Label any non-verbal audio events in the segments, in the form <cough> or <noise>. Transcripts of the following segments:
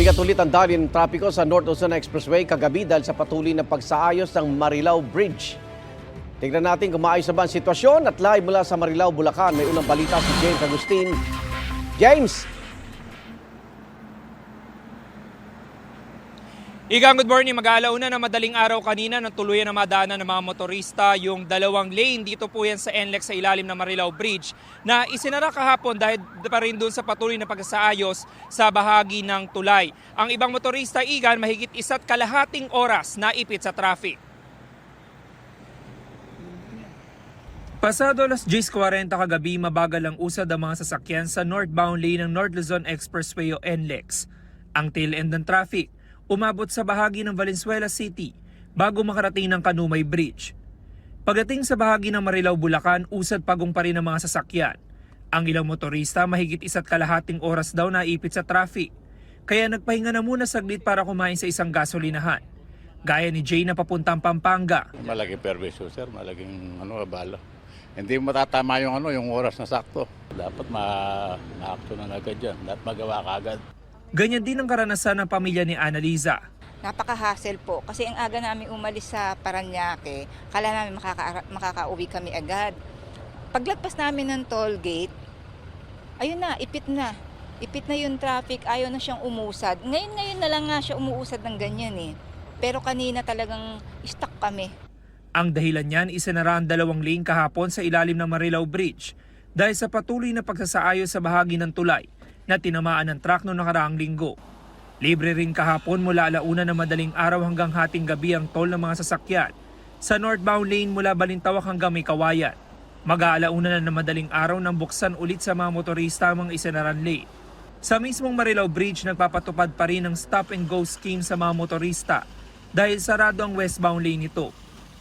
Umigat ulit ang dali ng trapiko sa North Luzon Expressway kagabi dahil sa patuloy na pagsaayos ng Marilao Bridge. Tingnan natin kung maayos na ba ang sitwasyon at live mula sa Marilao, Bulacan. May unang balita si James Agustin. James! Igang good morning. Mag-aalauna na madaling araw kanina nang tuluyan na madaanan ng mga motorista yung dalawang lane dito po yan sa NLEX sa ilalim ng Marilao Bridge na isinara kahapon dahil pa rin doon sa patuloy na pagsaayos sa bahagi ng tulay. Ang ibang motorista igan mahigit isa't kalahating oras na ipit sa traffic. Pasado alas 10.40 kagabi, mabagal ang usad ang mga sasakyan sa northbound lane ng North Luzon Expressway o NLEX. Ang tail end ng traffic, umabot sa bahagi ng Valenzuela City bago makarating ng Kanumay Bridge. Pagdating sa bahagi ng Marilao, Bulacan, usad pagong pa rin ang mga sasakyan. Ang ilang motorista mahigit isa't kalahating oras daw na ipit sa traffic. Kaya nagpahinga na muna saglit para kumain sa isang gasolinahan. Gaya ni Jay na papuntang Pampanga, Malaking perwisyo, sir. Malaking ano, abala. Hindi matatama yung ano, yung oras na sakto. Dapat ma- ma-action na agad yan. Dapat magawa ka agad. Ganyan din ang karanasan ng pamilya ni Annalisa. Napaka-hassle po kasi ang aga namin umalis sa Paranaque, kala namin makaka makakauwi kami agad. Paglagpas namin ng toll gate, ayun na, ipit na. Ipit na yung traffic, ayaw na siyang umusad. Ngayon ngayon na lang nga siya umuusad ng ganyan eh. Pero kanina talagang stuck kami. Ang dahilan niyan isinara ang dalawang lane kahapon sa ilalim ng Marilao Bridge dahil sa patuloy na pagsasaayos sa bahagi ng tulay na tinamaan ng truck noong nakaraang linggo. Libre rin kahapon mula alauna na madaling araw hanggang hating gabi ang toll ng mga sasakyan sa northbound lane mula Balintawak hanggang May Kawayan. Mag-aalauna na ng madaling araw nang buksan ulit sa mga motorista ang mga isinaran lane. Sa mismong Marilao Bridge, nagpapatupad pa rin ng stop and go scheme sa mga motorista dahil sarado ang westbound lane nito.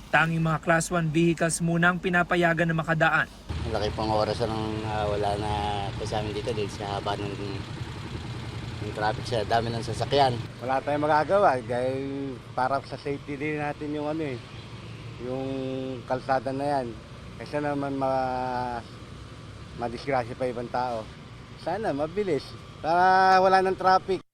Tanging mga Class 1 vehicles muna ang pinapayagan na makadaan. Malaki pang oras na uh, wala na sa amin dito dahil sa haba ng, ng traffic sa dami ng sasakyan. wala tayong magagawa dahil para sa safety din natin yung ano eh, yung kalsada na yan. Kasi naman ma madisgrasya pa ibang tao. Sana mabilis para wala ng traffic.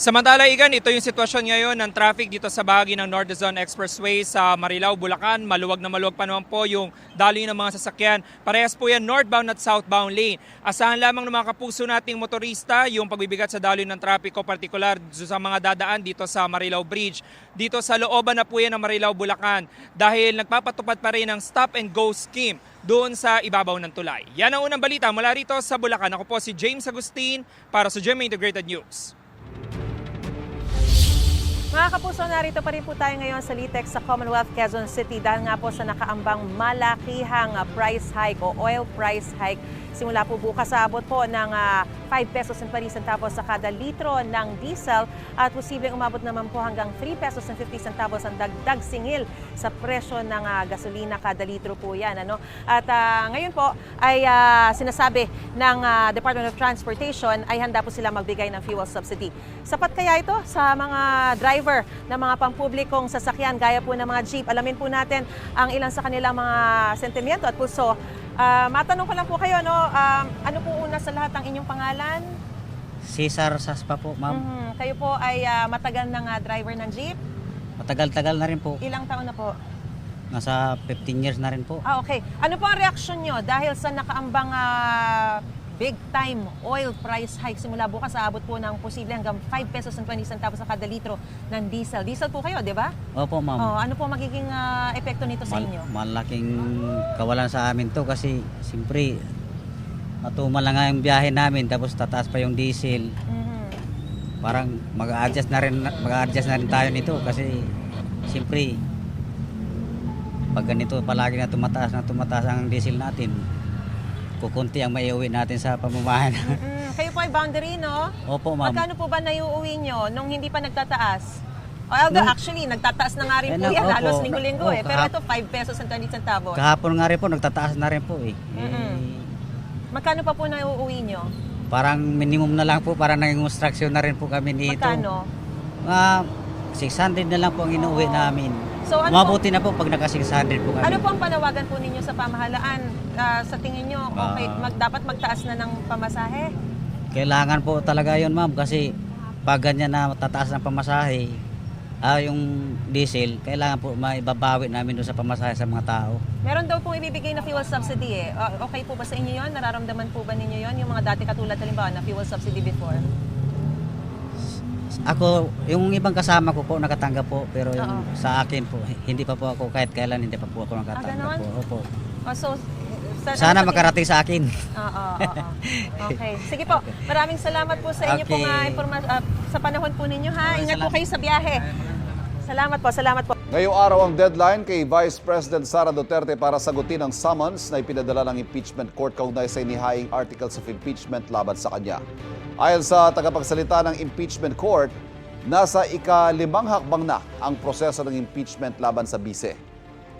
Samantala, Igan, ito yung sitwasyon ngayon ng traffic dito sa bahagi ng North Luzon Expressway sa Marilao, Bulacan. Maluwag na maluwag pa naman po yung daloy ng mga sasakyan. Parehas po yan northbound at southbound lane. Asahan lamang ng mga kapuso nating motorista yung pagbibigat sa daloy ng trapiko, partikular sa mga dadaan dito sa Marilao Bridge. Dito sa looban na po yan ng Marilao, Bulacan dahil nagpapatupad pa rin ng stop and go scheme doon sa ibabaw ng tulay. Yan ang unang balita mula rito sa Bulacan. Ako po si James Agustin para sa GMA Integrated News. Mga kapuso, narito pa rin po tayo ngayon sa Litex sa Commonwealth Quezon City dahil nga po sa nakaambang malakihang price hike o oil price hike. Simula po bukas sa abot po ng ah, 5 pesos and 20 centavos sa kada litro ng diesel at posibleng umabot naman po hanggang 3 pesos and 50 centavos ang dagdag singil sa presyo ng ah, gasolina kada litro po yan. Ano? At ah, ngayon po ay ah, sinasabi ng ah, Department of Transportation ay handa po sila magbigay ng fuel subsidy. Sapat kaya ito sa mga driver ng mga pampublikong sasakyan gaya po ng mga jeep? Alamin po natin ang ilan sa kanilang mga sentimiento at puso. Ah, matanong ko lang po kayo, no, um, ano po una sa lahat ang inyong pangalan? Cesar Saspa po, ma'am. Mhm. Kayo po ay ah, matagal ng ah, driver ng jeep? Matagal-tagal na rin po. Ilang taon na po? Nasa 15 years na rin po. Ah, okay. Ano po ang reaksyon nyo dahil sa nakaambang ah, big time oil price hike simula bukas aabot po ng posible hanggang 5 pesos and 20 centavos sa kada litro ng diesel. Diesel po kayo, di ba? Opo, ma'am. Oh, ano po magiging ah, epekto nito sa Mal- inyo? malaking kawalan sa amin to kasi siyempre matumal lang nga yung biyahe namin tapos tataas pa yung diesel. Mhm. Parang mag-adjust na rin mag-adjust na rin tayo nito kasi siyempre pag ganito palagi na tumataas na tumataas ang diesel natin kukunti ang maiuwi natin sa pamamahan. Mm, kayo po ay boundary, no? Opo, ma'am. Magkano po ba naiuwi nyo nung hindi pa nagtataas? Although Nung- actually, nagtataas na nga rin Eh, po na- yan, opo. halos linggo-linggo eh. Pero kahap- ito, 5 pesos and 20 centavos. Kahapon nga rin po nagtataas na rin po eh. Eh, Mm-mm. Magkano pa po naiuwi nyo? Parang minimum na lang po para naging construction na rin po kami dito. Magkano? Mga 600 na lang po ang inuwi namin. So ano po, Mabuti na po pag naka 600 po kami. ano po ang panawagan po ninyo sa pamahalaan? Ah, sa tingin nyo, okay, Ah. mag, dapat magtaas na ng pamasahe? Kailangan po talaga yon ma'am kasi pag ganyan na tataas ng pamasahe, ah, yung diesel, kailangan po maibabawi namin doon sa pamasahe sa mga tao. Meron daw pong ibibigay na fuel subsidy eh. Ah, okay po ba sa inyo yon? Nararamdaman po ba ninyo yon? Yung mga dati katulad halimbawa na fuel subsidy before? Ako, yung ibang kasama ko po nakatanggap po, pero yung Oo. sa akin po, hindi pa po ako, kahit kailan hindi pa po ako nakatanggap ganon? po. Opo. Oh, so, sa, Sana ano sa- makarating sa akin. Oo, oo, oo. <laughs> Okay. Sige po. Maraming salamat po sa inyo Okay. pong ah, informa- ah, sa panahon po ninyo ha. Ingat po kayo sa biyahe. Salamat po, salamat po. Ngayong araw ang deadline kay Vice President Sara Duterte para sagutin ang summons na ipinadala ng impeachment court kaugnay sa inihaing articles of impeachment laban sa kanya. Ayon sa tagapagsalita ng impeachment court, nasa ikalimang hakbang na ang proseso ng impeachment laban sa bise.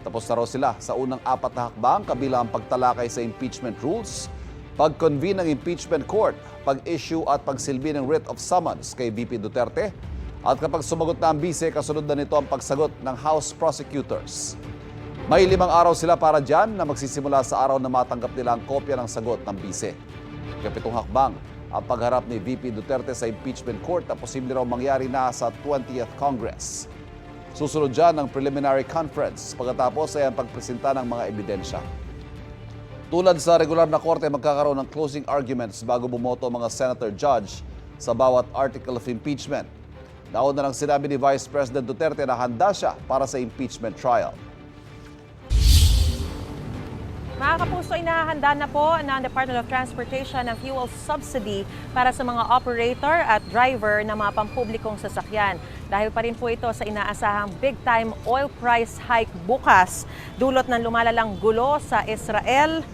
Tapos na raw sila sa unang apat na hakbang kabilang ang pagtalakay sa impeachment rules, pag-convene ng impeachment court, pag-issue at pagsilbi ng writ of summons kay VP Duterte, at kapag sumagot na ang bise, kasunod na nito ang pagsagot ng House Prosecutors. May limang araw sila para dyan na magsisimula sa araw na matanggap nila ang kopya ng sagot ng bise. Kapitong hakbang, ang pagharap ni VP Duterte sa impeachment court na posible raw mangyari na sa 20th Congress. Susunod dyan ang preliminary conference pagkatapos ay ang pagpresenta ng mga ebidensya. Tulad sa regular na korte, magkakaroon ng closing arguments bago bumoto mga senator judge sa bawat article of impeachment. Nauna nang sinabi ni Vice President Duterte na handa siya para sa impeachment trial. Mga kapuso, inahanda na po ng Department of Transportation ng fuel subsidy para sa mga operator at driver ng mga pampublikong sasakyan. Dahil pa rin po ito sa inaasahang big-time oil price hike bukas, dulot ng lumalalang gulo sa Israel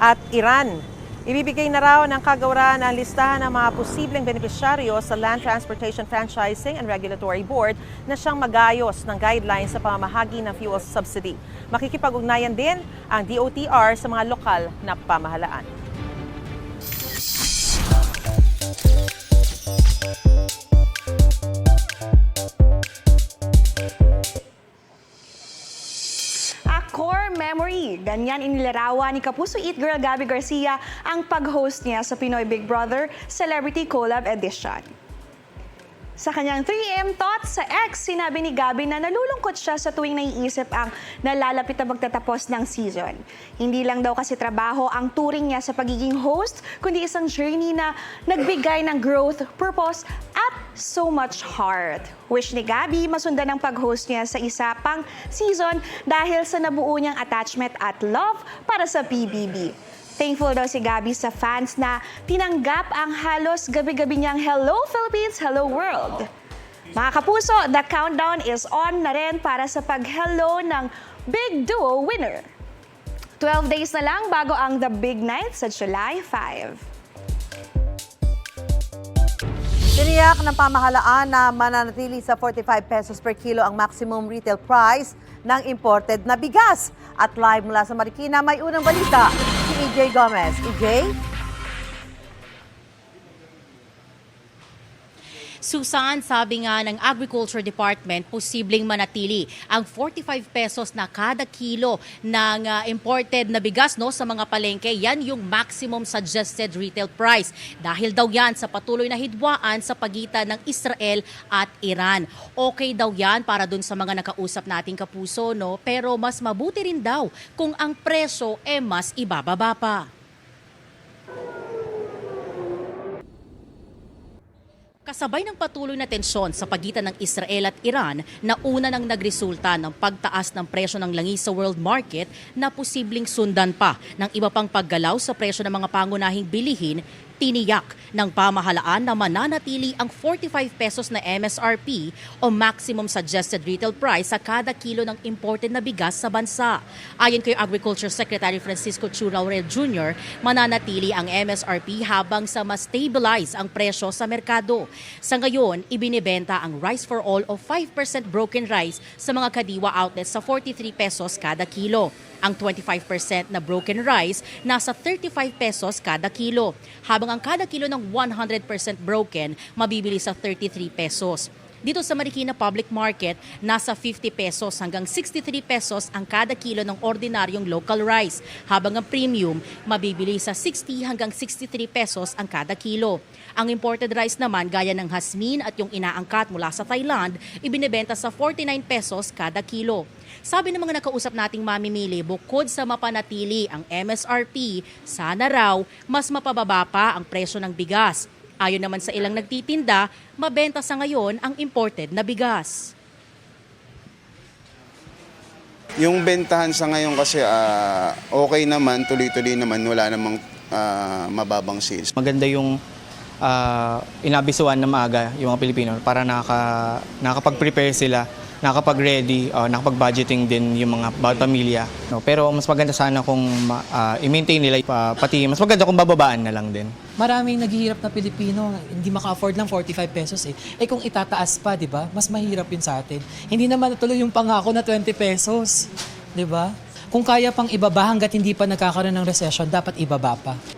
at Iran. Ibibigay na raw ng kagawaran ang listahan ng mga posibleng benepisyaryo sa Land Transportation Franchising and Regulatory Board na siyang magayos ng guidelines sa pamamahagi ng fuel subsidy. Makikipag-ugnayan din ang DOTR sa mga lokal na pamahalaan. Ganyan inilarawan ni Kapuso Eat Girl Gabby Garcia ang pag-host niya sa Pinoy Big Brother Celebrity Collab Edition. Sa kanyang 3am Thoughts sa X, sinabi ni Gabi na nalulungkot siya sa tuwing naiisip ang nalalapit na magtatapos ng season. Hindi lang daw kasi trabaho ang turing niya sa pagiging host, kundi isang journey na nagbigay ng growth, purpose, at so much heart. Wish ni Gabi masundan ang pag-host niya sa isa pang season dahil sa nabuo niyang attachment at love para sa PBB. Thankful daw si Gabi sa fans na tinanggap ang halos gabi-gabi niyang Hello Philippines, Hello World. Mga kapuso, the countdown is on na rin para sa pag-hello ng Big Duo winner. 12 days na lang bago ang The Big Night sa July 5. Tiniyak ng pamahalaan na mananatili sa 45 pesos per kilo ang maximum retail price ng imported na bigas. At live mula sa Marikina, may unang balita si EJ Gomez. EJ? Susan, sabi nga ng Agriculture Department, posibleng manatili ang 45 pesos na kada kilo ng ah, imported na bigas no sa mga palengke. Yan yung maximum suggested retail price. Dahil daw yan sa patuloy na hidwaan sa pagitan ng Israel at Iran. Okay daw yan para dun sa mga nakausap nating kapuso, no? Pero mas mabuti rin daw kung ang presyo eh mas ibababa pa. Kasabay ng patuloy na tensyon sa pagitan ng Israel at Iran na una nang nagresulta ng pagtaas ng presyo ng langis sa world market na posibleng sundan pa ng iba pang paggalaw sa presyo ng mga pangunahing bilihin, tiniyak ng pamahalaan na mananatili ang 45 pesos na MSRP o maximum suggested retail price sa kada kilo ng imported na bigas sa bansa. Ayon kay Agriculture Secretary Francisco Chu Laurel Jr., mananatili ang MSRP habang sa mas stabilize ang presyo sa merkado. Sa ngayon, ibinibenta ang Rice for All o 5% broken rice sa mga kadiwa outlets sa 43 pesos kada kilo. Ang 25% na broken rice nasa 35 pesos kada kilo, habang ang kada kilo ng 100% broken mabibili sa 33 pesos. Dito sa Marikina Public Market, nasa 50 pesos hanggang 63 pesos ang kada kilo ng ordinaryong local rice, habang ang premium mabibili sa 60 hanggang 63 pesos ang kada kilo. Ang imported rice naman gaya ng hasmin at yung inaangkat mula sa Thailand, ibinebenta sa 49 pesos kada kilo. Sabi ng mga nakausap nating mamimili, bukod sa mapanatili ang MSRP, sana raw mas mapababa pa ang presyo ng bigas. Ayon naman sa ilang nagtitinda, mabenta sa ngayon ang imported na bigas. Yung bentahan sa ngayon kasi ah, okay naman, tuloy-tuloy naman, wala namang ah, mababang sales. Maganda yung ah, inabisuan na maaga yung mga Pilipino para nakaka, nakakapag-prepare sila, nakakapag-ready, uh, nakakapag-budgeting din yung mga bawat pamilya. No, pero mas maganda sana kung ah, i-maintain nila, pa- pati mas maganda kung bababaan na lang din. Maraming naghihirap na Pilipino, hindi maka-afford ng 45 pesos eh. Eh kung itataas pa, di ba? Mas mahirap yun sa atin. Hindi naman natuloy yung pangako na 20 pesos. Di ba? Kung kaya pang ibaba hanggat hindi pa nagkakaroon ng recession, dapat ibaba pa.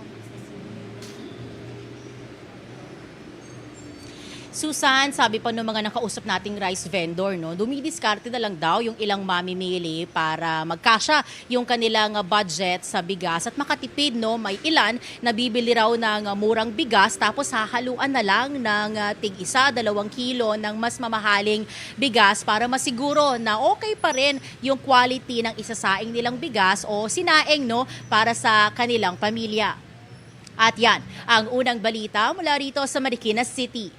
Susan, sabi pa ng mga nakausap nating rice vendor, no, dumidiskarte na lang daw yung ilang mamimili para magkasya yung kanilang budget sa bigas at makatipid, no, may ilan na bibili raw ng murang bigas tapos hahaluan na lang ng uh, tig isa, dalawang kilo ng mas mamahaling bigas para masiguro na okay pa rin yung quality ng isasaing nilang bigas o sinaing, no, para sa kanilang pamilya. At yan, ang unang balita mula rito sa Marikina City.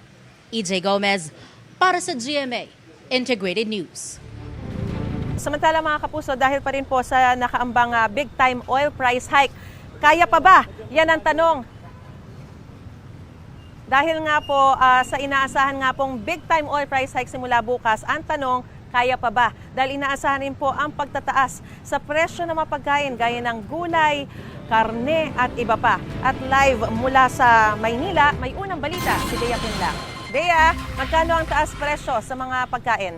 EJ Gomez para sa GMA Integrated News. Samantala mga kapuso, dahil pa rin po sa nakaambang ah, big time oil price hike, kaya pa ba? Yan ang tanong. Dahil nga po ah, sa inaasahan nga pong big time oil price hike simula bukas, ang tanong, kaya pa ba? Dahil inaasahan rin po ang pagtataas sa presyo ng mga pagkain gaya ng gulay, karne at iba pa. At live mula sa Maynila, may unang balita si Bea Pinlang. Bea, magkano ang taas presyo sa mga pagkain?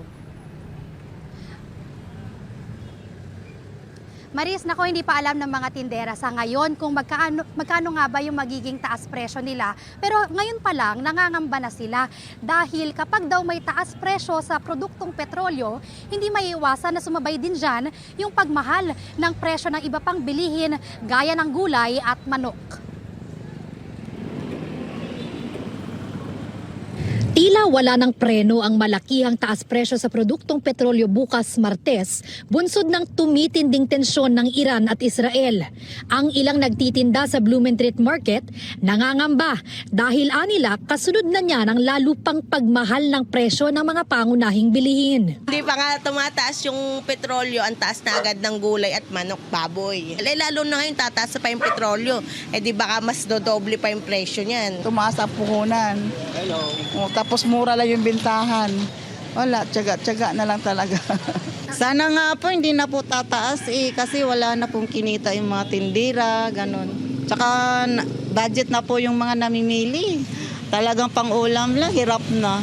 Maris, nako hindi pa alam ng mga tindera sa ngayon kung magkaano, magkano nga ba yung magiging taas presyo nila. Pero ngayon pa lang, nangangamba na sila dahil kapag daw may taas presyo sa produktong petrolyo, hindi maiiwasan na sumabay din dyan yung pagmahal ng presyo ng iba pang bilihin gaya ng gulay at manok. Tila wala ng preno ang malakihang taas presyo sa produktong petrolyo bukas Martes, bunsod ng tumitinding tensyon ng Iran at Israel. Ang ilang nagtitinda sa Blumentritt Market nangangamba dahil anila kasunod na niya ng lalo pang pagmahal ng presyo ng mga pangunahing bilihin. Hindi pa nga tumataas yung petrolyo, ang taas na agad ng gulay at manok baboy. Eh, lalo na ngayon tataas pa yung petrolyo. Eh di baka mas dodoble pa yung presyo niyan. Tumaas ang puhunan. Hello. tapos mura lang yung bintahan. Wala, tsaga-tsaga na lang talaga. <laughs> Sana nga po hindi na po tataas eh, kasi wala na pong kinita yung mga tindira, ganun. Tsaka budget na po yung mga namimili. Talagang pang-ulam lang, hirap na.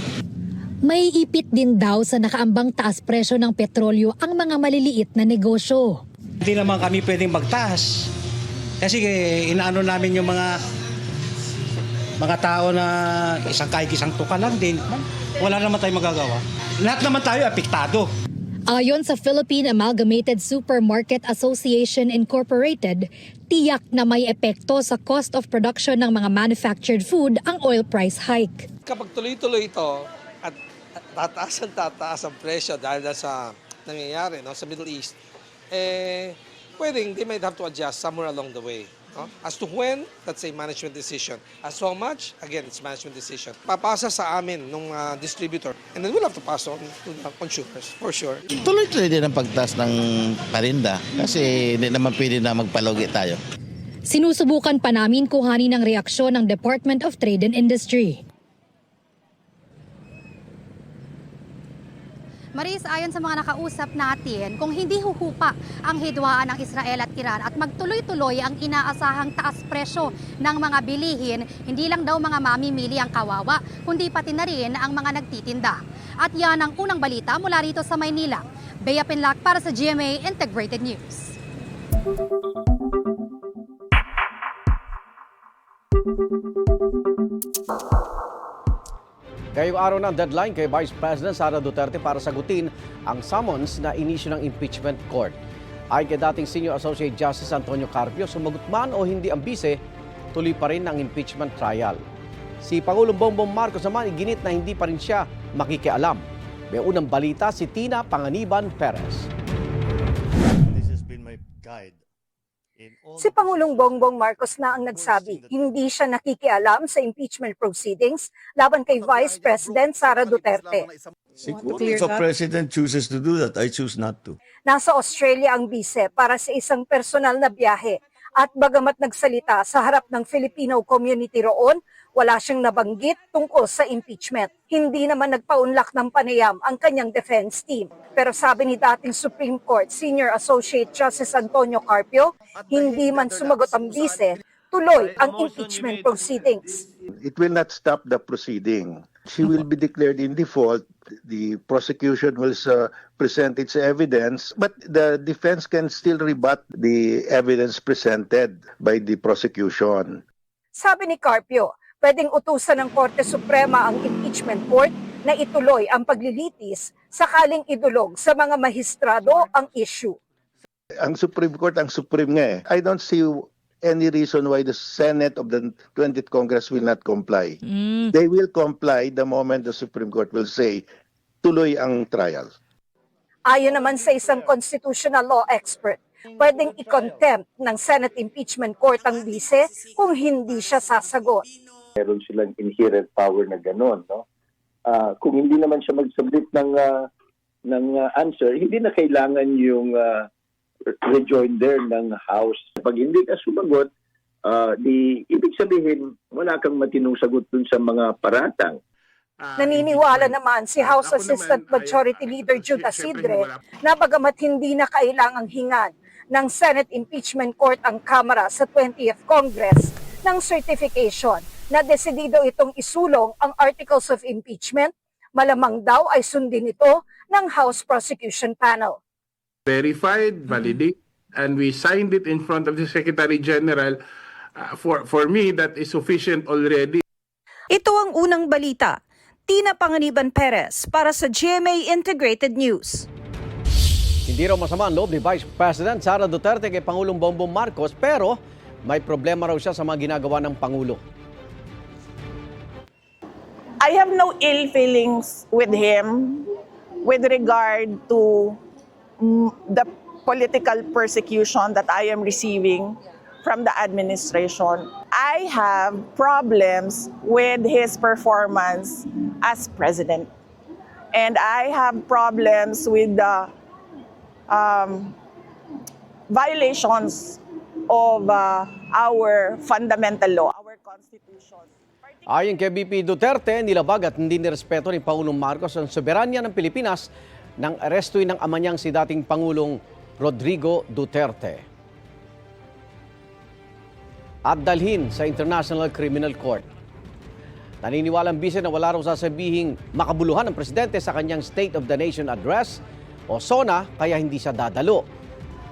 May ipit din daw sa nakaambang taas presyo ng petrolyo ang mga maliliit na negosyo. Hindi naman kami pwedeng magtaas. Kasi eh, inaano namin yung mga mga tao na isang kahit isang tuka lang din. Wala naman tayong magagawa. Lahat naman tayo apektado. Ayon sa Philippine Amalgamated Supermarket Association Incorporated, tiyak na may epekto sa cost of production ng mga manufactured food ang oil price hike. Kapag tuloy-tuloy ito at at tataas ang tataas ang presyo dahil na sa nangyayari no, sa Middle East, eh, pwedeng they might have to adjust somewhere along the way. No? As to when, that's a management decision. As to how much, again, it's management decision. Papasa sa amin ng distributor and then we'll have to pass on to the consumers, for sure. Tuloy-tuloy din ang pagtaas ng parinda kasi hindi naman pwede na magpalugi tayo. Sinusubukan pa namin kuhanin ang reaksyon ng Department of Trade and Industry. Maris, ayon sa mga nakausap natin, kung hindi huhupa ang hidwaan ng Israel at Iran at magtuloy-tuloy ang inaasahang taas presyo ng mga bilihin, hindi lang daw mga mamimili ang kawawa, kundi pati na rin ang mga nagtitinda. At yan ang unang balita mula rito sa Maynila. Bea Pinlac para sa GMA Integrated News. Ngayong araw ng deadline kay Vice President Sara Duterte para sagutin ang summons na inisyu ng impeachment court. Ay kay dating Senior Associate Justice Antonio Carpio, sumagot man o hindi ang bise, tuloy pa rin ang impeachment trial. Si Pangulong Bongbong Marcos naman iginit na hindi pa rin siya makikialam. May unang balita si Tina Panganiban Perez. This has been my guide Si Pangulong Bongbong Marcos na ang nagsabi, hindi siya nakikialam sa impeachment proceedings laban kay Vice President Sara Duterte. Siguro if a president chooses to do that, I choose not to. Nasa Australia ang bise para sa isang personal na biyahe at bagamat nagsalita sa harap ng Filipino community roon, wala siyang nabanggit tungkol sa impeachment. Hindi naman nagpaunlak ng panayam ang kanyang defense team. Pero sabi ni dating Supreme Court Senior Associate Justice Antonio Carpio, hindi man sumagot ang bise, tuloy ang impeachment proceedings. It will not stop the proceeding. She will be declared in default. The prosecution will uh, present its evidence, but the defense can still rebut the evidence presented by the prosecution. Sabi ni Carpio, pwedeng utusan ng Korte Suprema ang impeachment court na ituloy ang paglilitis sakaling idulog sa mga mahistrado ang issue. Ang Supreme Court, ang Supreme nga eh. I don't see any reason why the Senate of the 20th Congress will not comply. They will comply the moment the Supreme Court will say, tuloy ang trial. Ayon naman sa isang constitutional law expert, pwedeng i-contempt ng Senate Impeachment Court ang bise kung hindi siya sasagot. Meron silang inherent power na gano'n, no? Ah, kung hindi naman siya mag-submit ng ah, ng ah, answer, hindi na kailangan yung ah, rejoinder ng House. Pag hindi ka sumagot, ah, di ibig sabihin wala kang matinong sagot dun sa mga paratang. Naniniwala naman si House Assistant Majority Leader Judah Sidre na bagamat hindi na kailangang hingan ng Senate Impeachment Court ang Kamara sa 20th Congress ng certification na desidido itong isulong ang Articles of Impeachment, malamang daw ay sundin ito ng House Prosecution Panel. verified, validated, and we signed it in front of the Secretary General. Uh, for for me, that is sufficient already. Ito ang unang balita. Tina Panganiban Perez para sa GMA Integrated News. Hindi raw masama ang loob ni Vice President Sara Duterte kay Pangulong Bongbong Marcos pero may problema raw siya sa mga ginagawa ng Pangulo. I have no ill feelings with him with regard to the political persecution that I am receiving from the administration. I have problems with his performance as president. And I have problems with the um, violations of uh, our fundamental law, our constitution. Ayon kay BP Duterte, nilabag at hindi nirespeto ni Pangulong Marcos ang soberanya ng Pilipinas nang arestuin ng ama niyang si dating Pangulong Rodrigo Duterte. At dalhin sa International Criminal Court. Naniniwala ang bise na wala raw sasabihing makabuluhan ng presidente sa kanyang State of the Nation Address o SONA kaya hindi siya dadalo.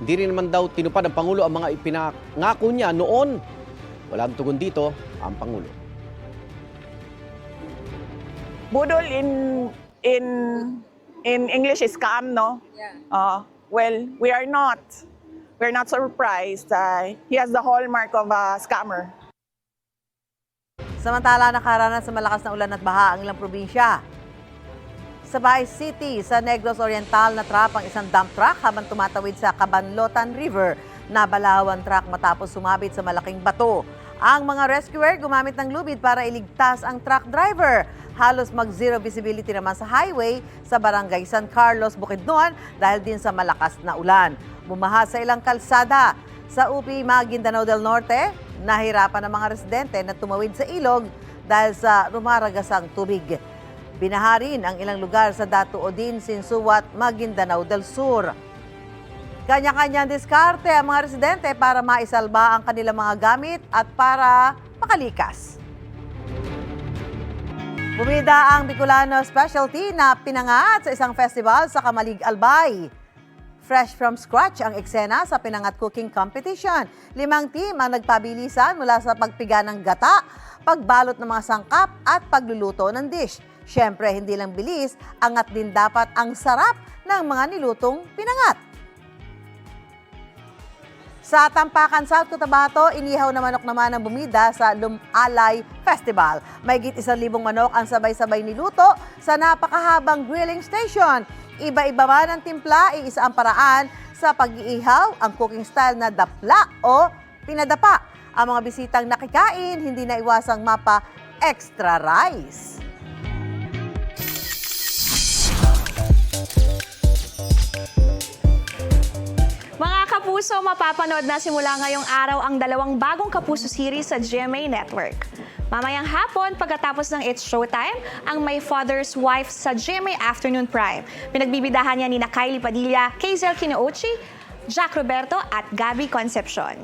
Hindi rin naman daw tinupad ng Pangulo ang mga ipinangako niya noon. Walang tugon dito ang Pangulo. Budol in in in English is scam, no? Uh, well, we are not. We're not surprised. Uh, he has the hallmark of a scammer. Samantala, nakaranas sa malakas na ulan at baha ang ilang probinsya. Sa Baez City, sa Negros Oriental, natrap ang isang dump truck habang tumatawid sa Cabanlotan River. Nabalaw ang truck matapos sumabit sa malaking bato. Ang mga rescuer gumamit ng lubid para iligtas ang truck driver. Halos mag-zero visibility naman sa highway sa barangay San Carlos, Bukidnon dahil din sa malakas na ulan. Bumaha sa ilang kalsada. Sa UP Maguindanao del Norte, nahirapan ang mga residente na tumawid sa ilog dahil sa rumaragasang tubig. Binaharin ang ilang lugar sa Datu Odin, Sinsuat, Maguindanao del Sur. Kanya-kanyang diskarte ang mga residente para maisalba ang kanilang mga gamit at para makalikas. Bumida ang Bicolano specialty na pinangat sa isang festival sa Kamalig Albay. Fresh from scratch ang eksena sa pinangat cooking competition. Limang team ang nagpabilisan mula sa pagpiga ng gata, pagbalot ng mga sangkap at pagluluto ng dish. Siyempre, hindi lang bilis, angat din dapat ang sarap ng mga nilutong pinangat. Sa Tampakan, South Cotabato, inihaw na manok naman ang bumida sa Lumalay Festival. May git isang libong manok ang sabay-sabay niluto sa napakahabang grilling station. Iba-iba man ang timpla, iisa ang paraan sa pag-iihaw, ang cooking style na dapla o pinadapa. Ang mga bisitang nakikain, hindi na iwasang mapa extra rice. Kapuso, mapapanood na simula ngayong araw ang dalawang bagong Kapuso series sa GMA Network. Mamayang hapon, pagkatapos ng It's Showtime, ang My Father's Wife sa GMA Afternoon Prime. Pinagbibidahan niya ni Kylie Padilla, Kazel Kinouchi, Jack Roberto at Gabby Concepcion.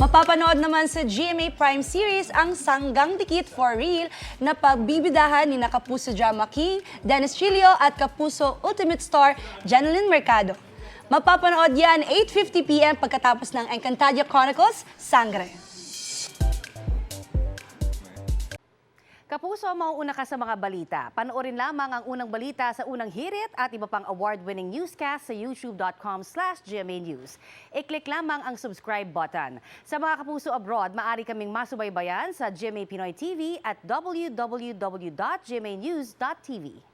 Mapapanood naman sa GMA Prime Series ang Sanggang Dikit for Real na pagbibidahan ni Kapuso Drama King, Dennis Chilio at Kapuso Ultimate Star, Janeline Mercado. Mapapanood yan 8.50pm pagkatapos ng Encantadia Chronicles, Sangre. Kapuso, mauuna ka sa mga balita. Panoorin lamang ang unang balita sa unang hirit at iba pang award-winning newscast sa youtube.com slash GMA News. I-click lamang ang subscribe button. Sa mga kapuso abroad, maaari kaming masubaybayan sa GMA Pinoy TV at www.gmanews.tv.